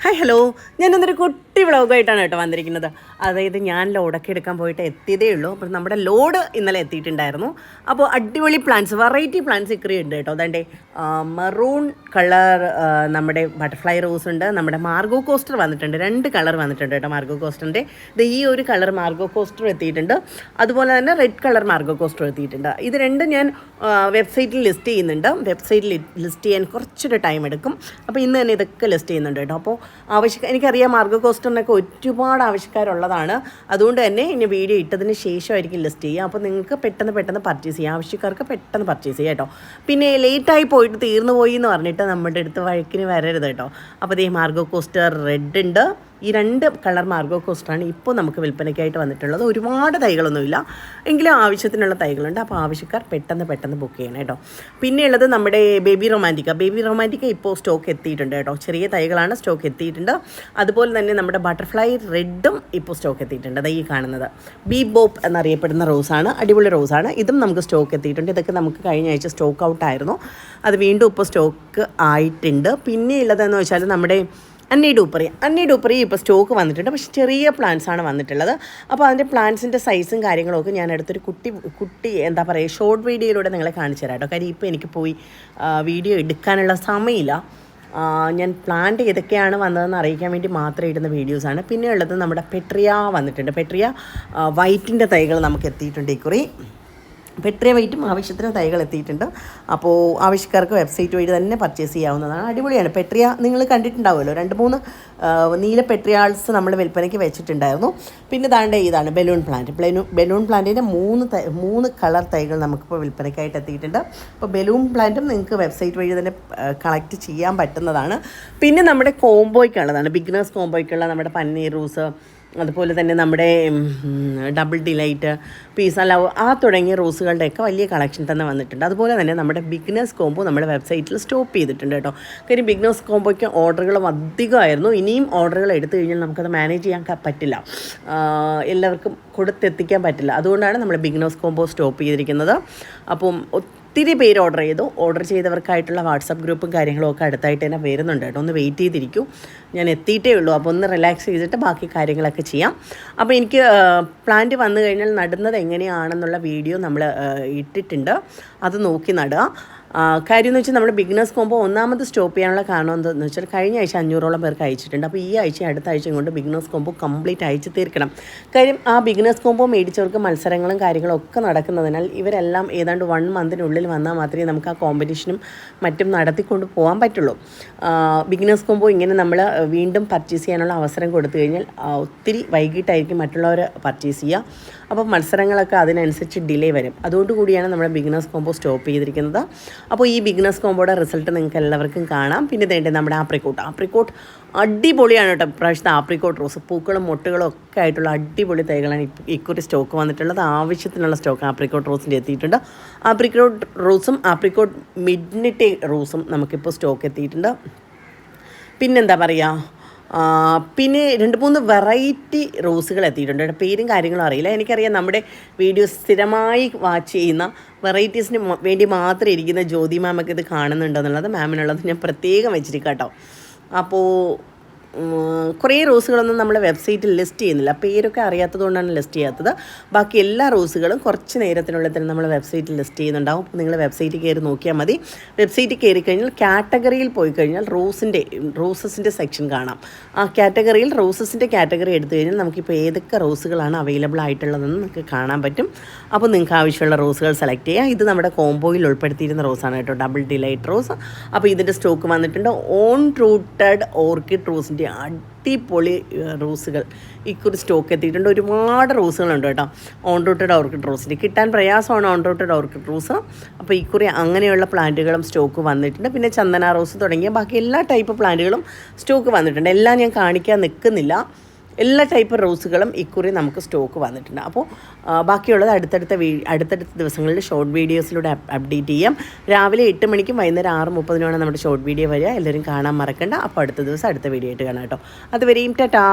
Hi hello ഞാൻ ഇന്നൊരു കുട്ടി വ്ളോഗായിട്ടാണ് കേട്ടോ വന്നിരിക്കുന്നത്. അതായത് ഞാൻ ലോഡൊക്കെ എടുക്കാൻ പോയിട്ട് എത്തിയതേ ഉള്ളൂ. അപ്പോൾ നമ്മുടെ ലോഡ് ഇന്നലെ എത്തിയിട്ടുണ്ടായിരുന്നു. അപ്പോൾ അടിപൊളി പ്ലാന്റ്സ് വെറൈറ്റി പ്ലാന്റ്സ് ഇക്രി ഉണ്ട് കേട്ടോ. അതാണ്ട് മറൂൺ കളർ നമ്മുടെ ബട്ടർഫ്ലൈ റോസ് ഉണ്ട്. നമ്മുടെ മാർഗോ കോസ്റ്റർ വന്നിട്ടുണ്ട്. രണ്ട് കളർ വന്നിട്ടുണ്ട് കേട്ടോ മാർഗോ കോസ്റ്ററിന്റെ ഇത് ഈ ഒരു കളർ മാർഗോ കോസ്റ്റർ എത്തിയിട്ടുണ്ട്. അതുപോലെ തന്നെ റെഡ് കളർ മാർഗോ കോസ്റ്റർ എത്തിയിട്ടുണ്ട്. ഇത് രണ്ടും ഞാൻ വെബ്സൈറ്റിൽ ലിസ്റ്റ് ചെയ്യുന്നുണ്ട്. വെബ്സൈറ്റിൽ ലിസ്റ്റ് ചെയ്യാൻ കുറച്ചൊരു ടൈം എടുക്കും. അപ്പോൾ ഇന്ന് തന്നെ ഇതൊക്കെ ലിസ്റ്റ് ചെയ്യുന്നുണ്ട് കേട്ടോ. അപ്പോൾ ആവശ്യം എനിക്കറിയാം മാർഗോ കോസ്റ്ററിനൊക്കെ ഒരുപാട് ആവശ്യക്കാരുള്ളതാണ് അതുകൊണ്ട് തന്നെ ഇനി വീഡിയോ ഇട്ടതിന് ശേഷമായിരിക്കും ലിസ്റ്റ് ചെയ്യുക. അപ്പോൾ നിങ്ങൾക്ക് പെട്ടെന്ന് പെട്ടെന്ന് പർച്ചേസ് ചെയ്യാം. ആവശ്യക്കാർക്ക് പെട്ടെന്ന് പർച്ചേസ് ചെയ്യാം കേട്ടോ. പിന്നെ ലേറ്റായി പോയിട്ട് തീർന്നു പോയി എന്ന് പറഞ്ഞിട്ട് നമ്മുടെ അടുത്ത് വഴക്കിന് വരരുത് കേട്ടോ. അപ്പോൾ ഈ മാർഗോ കോസ്റ്റർ റെഡ് ഉണ്ട്. ഈ രണ്ട് കളർ മാർഗോ കോസ്റ്ററാണ് ഇപ്പോൾ നമുക്ക് വിൽപ്പനയ്ക്കായിട്ട് വന്നിട്ടുള്ളത്. ഒരുപാട് തൈകളൊന്നുമില്ല. എങ്കിലും ആവശ്യത്തിനുള്ള തൈകളുണ്ട്. അപ്പോൾ ആവശ്യക്കാർ പെട്ടെന്ന് പെട്ടെന്ന് ബുക്ക് ചെയ്യണം കേട്ടോ. പിന്നെയുള്ളത് നമ്മുടെ ബേബി റൊമാന്റിക്ക ബേബി റൊമാന്റിക്ക ഇപ്പോൾ സ്റ്റോക്ക് എത്തിയിട്ടുണ്ട് കേട്ടോ. ചെറിയ തൈകളാണ് സ്റ്റോക്ക് എത്തിയിട്ടുണ്ട്. അതുപോലെ തന്നെ നമ്മുടെ ബട്ടർഫ്ലൈ റെഡും ഇപ്പോൾ സ്റ്റോക്ക് എത്തിയിട്ടുണ്ട്. അതാ ഈ കാണുന്നത്. ബി ബോപ്പ് എന്നറിയപ്പെടുന്ന റോസാണ് അടിപൊളി റോസാണ് ഇതും നമുക്ക് സ്റ്റോക്ക് എത്തിയിട്ടുണ്ട്. ഇതൊക്കെ നമുക്ക് കഴിഞ്ഞ ആഴ്ച സ്റ്റോക്ക് ഔട്ടായിരുന്നു അത് വീണ്ടും ഇപ്പോൾ സ്റ്റോക്ക് ആയിട്ടുണ്ട്. പിന്നെയുള്ളതെന്ന് വെച്ചാൽ നമ്മുടെ അന്നി ഡൂപ്പറി. അന്നി ഡൂപ്പറി ഇപ്പോൾ സ്റ്റോക്ക് വന്നിട്ടുണ്ട്. പക്ഷേ ചെറിയ പ്ലാന്റ്സ് ആണ് വന്നിട്ടുള്ളത്. അപ്പോൾ അതിന്റെ പ്ലാന്റ്സിന്റെ സൈസും കാര്യങ്ങളൊക്കെ ഞാൻ അടുത്തൊരു കുട്ടി കുട്ടി എന്താ പറയുക ഷോർട്ട് വീഡിയോയിലൂടെ നിങ്ങളെ കാണിച്ചു തരാം കേട്ടോ. കാര്യം ഇപ്പോൾ എനിക്ക് പോയി വീഡിയോ എടുക്കാനുള്ള സമയമില്ല. ഞാൻ പ്ലാന്റ് ഏതൊക്കെയാണ് വന്നതെന്ന് അറിയിക്കാൻ വേണ്ടി മാത്രം ഇടുന്ന വീഡിയോസാണ് പിന്നെ ഉള്ളത് നമ്മുടെ പെട്രിയ വന്നിട്ടുണ്ട്. പെട്രിയ വൈറ്റിന്റെ തൈകൾ നമുക്ക് എത്തിയിട്ടുണ്ട് ഇക്കുറി പെട്രിയ വെയിറ്റും ആവശ്യത്തിന് തൈകൾ എത്തിയിട്ടുണ്ട്. അപ്പോൾ ആവശ്യക്കാർക്ക് വെബ്സൈറ്റ് വഴി തന്നെ പർച്ചേസ് ചെയ്യാവുന്നതാണ്. അടിപൊളിയാണ്. പെട്രിയ നിങ്ങൾ കണ്ടിട്ടുണ്ടാവുമല്ലോ. രണ്ട് മൂന്ന് നീല പെട്രിയാൾസ് നമ്മൾ വിൽപ്പനയ്ക്ക് വെച്ചിട്ടുണ്ടായിരുന്നു. പിന്നെ താണ്ടേ ഇതാണ് ബലൂൺ പ്ലാന്റ്. ബലൂൺ ബലൂൺ പ്ലാന്റിന്റെ മൂന്ന് മൂന്ന് കളർ തൈകൾ നമുക്കിപ്പോൾ വിൽപ്പനയ്ക്കായിട്ട് എത്തിയിട്ടുണ്ട്. അപ്പോൾ ബലൂൺ പ്ലാന്റും നിങ്ങൾക്ക് വെബ്സൈറ്റ് വഴി തന്നെ കളക്ട് ചെയ്യാൻ പറ്റുന്നതാണ്. പിന്നെ നമ്മുടെ കോംബോയ്ക്കുള്ളതാണ് ബിഗിനേഴ്സ് കോംബോയ്ക്കുള്ള നമ്മുടെ പന്നീർ റൂസ് അതുപോലെ തന്നെ നമ്മുടെ ഡബിൾ ഡിലൈറ്റ് പീസ ലവ് ആ തുടങ്ങിയ റോസുകളുടെയൊക്കെ വലിയ കളക്ഷൻ തന്നെ വന്നിട്ടുണ്ട്. അതുപോലെ തന്നെ നമ്മുടെ ബിഗ്നസ് കോംബോ നമ്മുടെ വെബ്സൈറ്റിൽ സ്റ്റോപ്പ് ചെയ്തിട്ടുണ്ട് കേട്ടോ. കാര്യം ബിഗ്നസ് കോംബോയ്ക്ക് ഓർഡറുകൾ അധികമായിരുന്നു. ഇനിയും ഓർഡറുകൾ എടുത്തു കഴിഞ്ഞാൽ നമുക്കത് മാനേജ് ചെയ്യാൻ പറ്റില്ല. എല്ലാവർക്കും കൊടുത്തെത്തിക്കാൻ പറ്റില്ല. അതുകൊണ്ടാണ് നമ്മൾ ബിഗ്നസ് കോംബോ സ്റ്റോപ്പ് ചെയ്തിരിക്കുന്നത്. അപ്പം ഒത്തിരി പേര് ഓർഡർ ചെയ്തു. ഓർഡർ ചെയ്തവർക്കായിട്ടുള്ള വാട്സപ്പ് ഗ്രൂപ്പും കാര്യങ്ങളും ഒക്കെ അടുത്തായിട്ട് തന്നെ വരുന്നുണ്ട് കേട്ടോ. ഒന്ന് വെയിറ്റ് ചെയ്തിരിക്കൂ. ഞാൻ എത്തിയിട്ടേ ഉള്ളൂ. അപ്പോൾ ഒന്ന് റിലാക്സ് ചെയ്തിട്ട് ബാക്കി കാര്യങ്ങളൊക്കെ ചെയ്യാം. അപ്പോൾ എനിക്ക് പ്ലാന്റ് വന്നു കഴിഞ്ഞാൽ നടുന്നത് എങ്ങനെയാണെന്നുള്ള വീഡിയോ നമ്മൾ ഇട്ടിട്ടുണ്ട്. അത് നോക്കി നടുക. കാര്യം എന്ന് വെച്ചാൽ നമ്മുടെ ബിഗ്നസ് കോമ്പോ ഒന്നാമത് സ്റ്റോപ്പ് ചെയ്യാനുള്ള കാരണം എന്താണെന്ന് വെച്ചാൽ കഴിഞ്ഞ ആഴ്ച അഞ്ഞൂറോളം പേർക്ക് അയച്ചിട്ടുണ്ട്. അപ്പോൾ ഈ ആഴ്ച അടുത്ത ആഴ്ച കൊണ്ട് ബിഗ്നസ് കോമ്പോ കംപ്ലീറ്റ് അയച്ചു തീർക്കണം. കാര്യം ആ ബിഗ്നസ് കോമ്പോ മേടിച്ചവർക്ക് മത്സരങ്ങളും കാര്യങ്ങളും ഒക്കെ നടക്കുന്നതിനാൽ ഇവരെല്ലാം ഏതാണ്ട് വൺ മന്തിനുള്ളിൽ വന്നാൽ മാത്രമേ നമുക്ക് ആ കോമ്പറ്റീഷനും മറ്റും നടത്തിക്കൊണ്ട് പോകാൻ പറ്റുള്ളൂ. ബിഗ്നസ് കോമ്പോ ഇങ്ങനെ നമ്മൾ വീണ്ടും പർച്ചേസ് ചെയ്യാനുള്ള അവസരം കൊടുത്തു കഴിഞ്ഞാൽ ഒത്തിരി വൈകിട്ടായിരിക്കും മറ്റുള്ളവർ പർച്ചേസ് ചെയ്യുക. അപ്പോൾ മത്സരങ്ങളൊക്കെ അതിനനുസരിച്ച് ഡിലേ വരും. അതുകൊണ്ട് കൂടിയാണ് നമ്മുടെ ബിഗ്നസ് കോമ്പോ സ്റ്റോപ്പ് ചെയ്തിരിക്കുന്നത്. അപ്പോൾ ഈ ബിഗ്നസ് കോമ്പോയുടെ റിസൾട്ട് നിങ്ങൾക്ക് എല്ലാവർക്കും കാണാം. പിന്നെ ഇതേണ്ട നമ്മുടെ ആപ്രിക്കോട്ട് ആപ്രിക്കോട്ട് അടിപൊളിയാണ് കേട്ടോ. ഇപ്രാവശ്യത്തെ ആപ്രിക്കോട്ട് റോസ് പൂക്കളും മൊട്ടുകളും ഒക്കെ ആയിട്ടുള്ള അടിപൊളി തൈകളാണ് ഇക്കുറി സ്റ്റോക്ക് വന്നിട്ടുള്ളത്. ആവശ്യത്തിനുള്ള സ്റ്റോക്ക് ആപ്രിക്കോട്ട് റോസിന്റെ എത്തിയിട്ടുണ്ട്. ആപ്രിക്കോട്ട് റോസും ആപ്രിക്കോട്ട് മിഡ്നിറ്റ് റോസും നമുക്കിപ്പോൾ സ്റ്റോക്ക് എത്തിയിട്ടുണ്ട്. പിന്നെന്താ പറയുക പിന്നെ രണ്ട് മൂന്ന് വെറൈറ്റി റോസുകൾ എത്തിയിട്ടുണ്ട് കേട്ടോ. പേരും കാര്യങ്ങളും അറിയില്ല എനിക്കറിയാം നമ്മുടെ വീഡിയോ സ്ഥിരമായി വാച്ച് ചെയ്യുന്ന വെറൈറ്റീസിന് വേണ്ടി മാത്രം ഇരിക്കുന്ന ജ്യോതി മാമൊക്കെ ഇത് കാണുന്നുണ്ടെന്നുള്ളത് മാമിനുള്ളത് ഞാൻ പ്രത്യേകം വെച്ചിരിക്കാം കേട്ടോ അപ്പോൾ കുറേ റോസുകളൊന്നും നമ്മൾ വെബ്സൈറ്റിൽ ലിസ്റ്റ് ചെയ്യുന്നില്ല. പേരൊക്കെ അറിയാത്തത് കൊണ്ടാണ് ലിസ്റ്റ് ചെയ്യാത്തത്. ബാക്കി എല്ലാ റോസുകളും കുറച്ച് നേരത്തിനുള്ളിൽ തന്നെ നമ്മൾ വെബ്സൈറ്റിൽ ലിസ്റ്റ് ചെയ്യുന്നുണ്ടാവും. നിങ്ങൾ വെബ്സൈറ്റിൽ കയറി നോക്കിയാൽ മതി. വെബ്സൈറ്റിൽ കയറി കഴിഞ്ഞാൽ കാറ്റഗറിയിൽ പോയി കഴിഞ്ഞാൽ റോസിന്റെ റോസസിന്റെ സെക്ഷൻ കാണാം. ആ കാറ്റഗറിയിൽ റോസസിന്റെ കാറ്റഗറി എടുത്തു കഴിഞ്ഞാൽ നമുക്കിപ്പോൾ ഏതൊക്കെ റോസുകളാണ് അവൈലബിൾ ആയിട്ടുള്ളതെന്ന് നിങ്ങൾക്ക് കാണാൻ പറ്റും. അപ്പോൾ നിങ്ങൾക്ക് ആവശ്യമുള്ള റോസുകൾ സെലക്ട് ചെയ്യാം. ഇത് നമ്മുടെ കോംബോയിൽ ഉൾപ്പെടുത്തിയിരുന്ന റോസാണ് കേട്ടോ. Double delight rose. അപ്പോൾ ഇതിന്റെ സ്റ്റോക്ക് വന്നിട്ടുണ്ട്. ഓൺ റൂട്ടഡ് ഓർക്കിഡ് റോസിന്റെ അടിപൊളി ഏഹ്, റോസുകൾ. ഇക്കുറി സ്റ്റോക്ക് എത്തിയിട്ടുണ്ട്. ഒരുപാട് റോസുകളുണ്ട് കേട്ടോ. ഓൺ റൂട്ടഡ് ഓർക്കിഡ് റോസിന്റെ കിട്ടാൻ പ്രയാസമാണ് ഓൺ റൂട്ടഡ് ഓർക്കിഡ് റോസ്. അപ്പോൾ ഇക്കുറി അങ്ങനെയുള്ള പ്ലാന്റുകളും സ്റ്റോക്ക് വന്നിട്ടുണ്ട്. പിന്നെ ചന്ദന റോസ് തുടങ്ങിയ ബാക്കി എല്ലാ ടൈപ്പ് പ്ലാന്റുകളും സ്റ്റോക്ക് വന്നിട്ടുണ്ട്. എല്ലാം ഞാൻ കാണിക്കാൻ നിൽക്കുന്നില്ല. എല്ലാ ടൈപ്പ് റോസുകളും ഇക്കുറി നമുക്ക് സ്റ്റോക്ക് വന്നിട്ടുണ്ട്. അപ്പോൾ ബാക്കിയുള്ളത് അടുത്തടുത്ത വീ അടുത്തടുത്ത ദിവസങ്ങളിൽ ഷോർട്ട് വീഡിയോസിലൂടെ അപ്ഡേറ്റ് ചെയ്യാം. രാവിലെ എട്ട് മണിക്കും വൈകുന്നേരം ആറ് മുപ്പതിനുമാണ് നമ്മുടെ ഷോർട്ട് വീഡിയോ വരിക. എല്ലാവരും കാണാൻ മറക്കണ്ട. അപ്പോൾ അടുത്ത ദിവസം അടുത്ത വീഡിയോ ആയിട്ട് കാണാം കേട്ടോ. അതുവരെയും ടാറ്റാ.